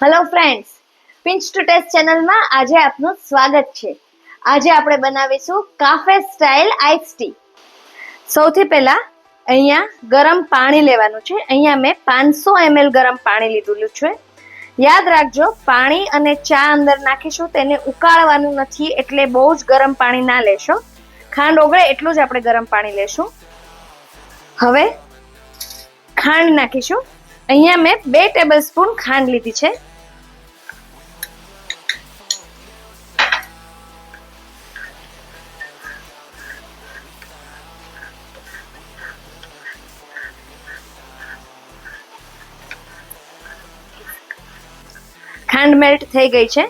Hello friends pinch to taste ચેનલમાં આજે આપનું સ્વાગત છે. આજે આપણે બનાવીશું કાફે સ્ટાઇલ આઈસ ટી સૌથી પહેલા અહીંયા ગરમ પાણી લેવાનું છે. અહીંયા મેં પાંચસો એમએલ ગરમ પાણી લીધેલું છે. યાદ રાખજો, પાણી અને ચા અંદર નાખીશું, તેને ઉકાળવાનું નથી, એટલે બહુ જ ગરમ પાણી ના લેશો. ખાંડ ઓગળે એટલું જ આપણે ગરમ પાણી લેશું. હવે ખાંડ નાખીશું. અહીંયા મેં બે ટેબલ સ્પૂન ખાંડ લીધી છે. ખાંડ મેલ્ટ થઈ ગઈ છે.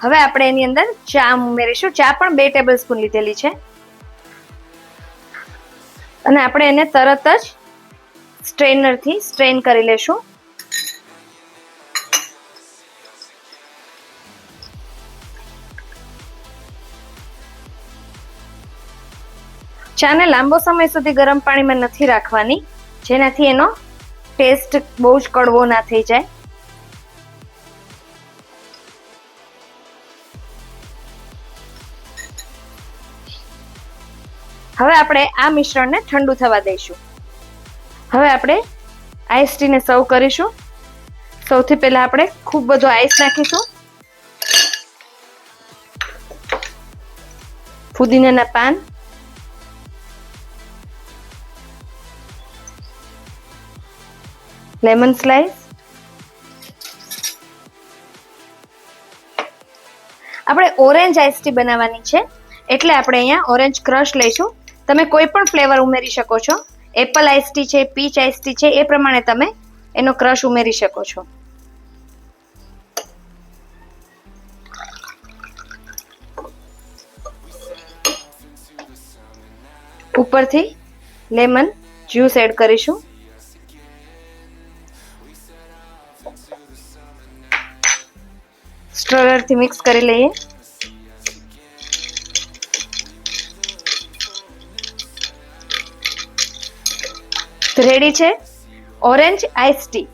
હવે આપણે એની અંદર ચા ઉમેરીશું. ચા પણ બે ટેબલ સ્પૂન લીધેલી છે. અને આપણે એને તરત જ સ્ટ્રેનરથી સ્ટ્રેન કરી લેશું. ચાને લાંબો સમય સુધી ગરમ પાણીમાં નથી રાખવાની, જેનાથી એનો ટેસ્ટ બહુ જ કડવો ના થઈ જાય. હવે આપણે આ મિશ્રણને ઠંડુ થવા દઈશું. હવે આપણે આઈસ ટીને સર્વ કરીશું. સૌથી પહેલા આપણે ખૂબ બધો આઈસ નાખીશું. ફુદીનાના પાન. લેમન સ્લાઈસ આપણે ઓરેન્જ આઈસ ટી બનાવવાની છે. એટલે આપણે અહીંયા ઓરેન્જ ક્રશ લઈશું. તમે કોઈ પણ ફ્લેવર ઉમેરી શકો છો. એપલ આઈસ ટી છે પીચ આઈસ ટી છે, એ પ્રમાણે તમે એનો ક્રશ ઉમેરી શકો છો. ઉપરથી લેમન જ્યુસ એડ કરીશું. સ્ટ્રોલરથી મિક્સ કરી લઈએ. રેડી છે? Orange ice T